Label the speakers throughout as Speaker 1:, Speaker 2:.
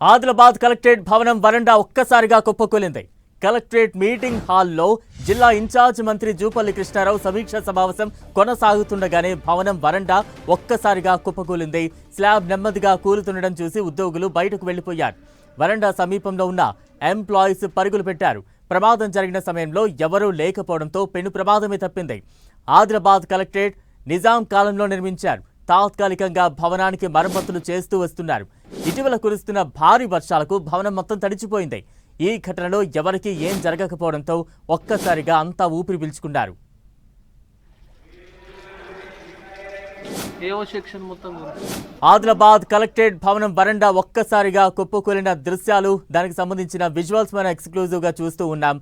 Speaker 1: Adilabad collectorate భవనం వరండా ఒక్కసారిగా కుప్పకూలింది. కలెక్టరేట్ మీటింగ్ హాల్లో జిల్లా ఇన్ఛార్జ్ మంత్రి జూపల్లి కృష్ణారావు సమీక్ష సమావేశం కొనసాగుతుండగానే భవనం వరండా ఒక్కసారిగా కుప్పకూలింది. స్లాబ్ నెమ్మదిగా కూలుతుండడం చూసి ఉద్యోగులు బయటకు వెళ్ళిపోయారు వరండా సమీపంలో ఉన్న ఎంప్లాయీస్ పరుగులు పెట్టారు. ప్రమాదం జరిగిన సమయంలో ఎవరూ లేకపోవడంతో పెను ప్రమాదమే తప్పింది. ఆదిలాబాద్ కలెక్టరేట్ నిజాం కాలంలో నిర్మించారు. తాత్కాలికంగా భవనానికి మరమ్మతులు చేస్తూ వస్తున్నారు. ఇటీవల కురుస్తున్న భారీ వర్షాలకు భవనం మొత్తం తడిచిపోయింది. ఈ ఘటనలో ఎవరికీ ఏం జరగకపోవడంతో ఒక్కసారిగా అంతా ఊపిరి పీల్చుకున్నారు. ఆదిలాబాద్ కలెక్టరేట్ భవనం వరండా ఒక్కసారిగా కుప్పకూలిన దృశ్యాలు దానికి సంబంధించిన విజువల్స్ మనం ఎక్స్క్లూజివ్గా చూస్తూ ఉన్నాం.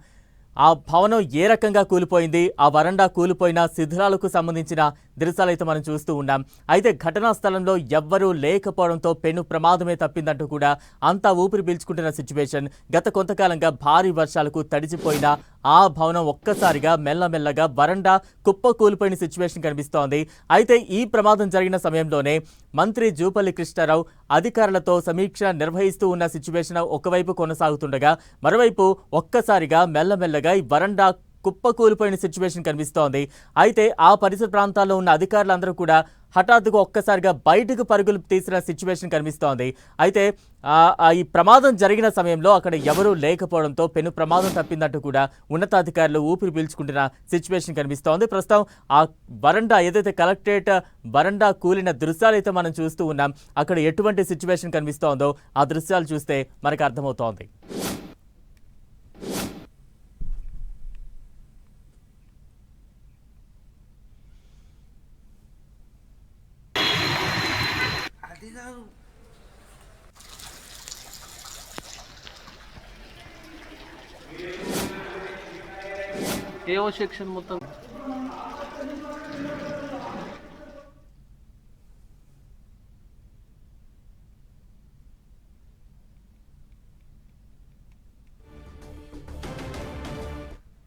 Speaker 1: ఆ భవనం ఏ రకంగా కూలిపోయింది ఆ వరండా కూలిపోయిన శిథిలాలకు సంబంధించిన దృశ్యాలైతే మనం చూస్తూ ఉన్నాం. అయితే ఘటనా స్థలంలో ఎవ్వరూ లేకపోవడంతో పెను ప్రమాదమే తప్పిందంటూ కూడా అంతా ఊపిరి పీల్చుకుంటున్న సిచ్యువేషన్. గత కొంతకాలంగా భారీ వర్షాలకు తడిచిపోయిన ఆ భవనం ఒక్కసారిగా మెల్లమెల్లగా వరండా కుప్ప కూలిపోయిన సిచ్యువేషన్ కనిపిస్తోంది. అయితే ఈ ప్రమాదం జరిగిన సమయంలోనే మంత్రి జూపల్లి కృష్ణారావు అధికారులతో సమీక్ష నిర్వహిస్తూ ఉన్న సిచ్యువేషన్ ఒకవైపు కొనసాగుతుండగా మరోవైపు ఒక్కసారిగా మెల్లమెల్లగా ఈ వరండా కుప్ప కూలిపోయిన సిచ్యువేషన్ కనిపిస్తోంది. అయితే ఆ పరిసర ప్రాంతాల్లో ఉన్న అధికారులందరూ కూడా హఠాత్తుగా ఒక్కసారిగా బయటకు పరుగులు తీసిన సిచ్యువేషన్ కనిపిస్తోంది. అయితే ఈ ప్రమాదం జరిగిన సమయంలో అక్కడ ఎవరూ లేకపోవడంతో పెను ప్రమాదం తప్పిందంటూ కూడా ఉన్నతాధికారులు ఊపిరి పీల్చుకుంటున్న సిచ్యువేషన్ కనిపిస్తోంది. ప్రస్తుతం ఆ వరండా ఏదైతే కలెక్టరేట్ వరండా కూలిన దృశ్యాలు అయితే మనం చూస్తూ ఉన్నాం అక్కడ ఎటువంటి సిచ్యువేషన్ కనిపిస్తోందో ఆ దృశ్యాలు చూస్తే మనకు అర్థమవుతోంది.
Speaker 2: ఏవో సెక్షన్ మొత్తం.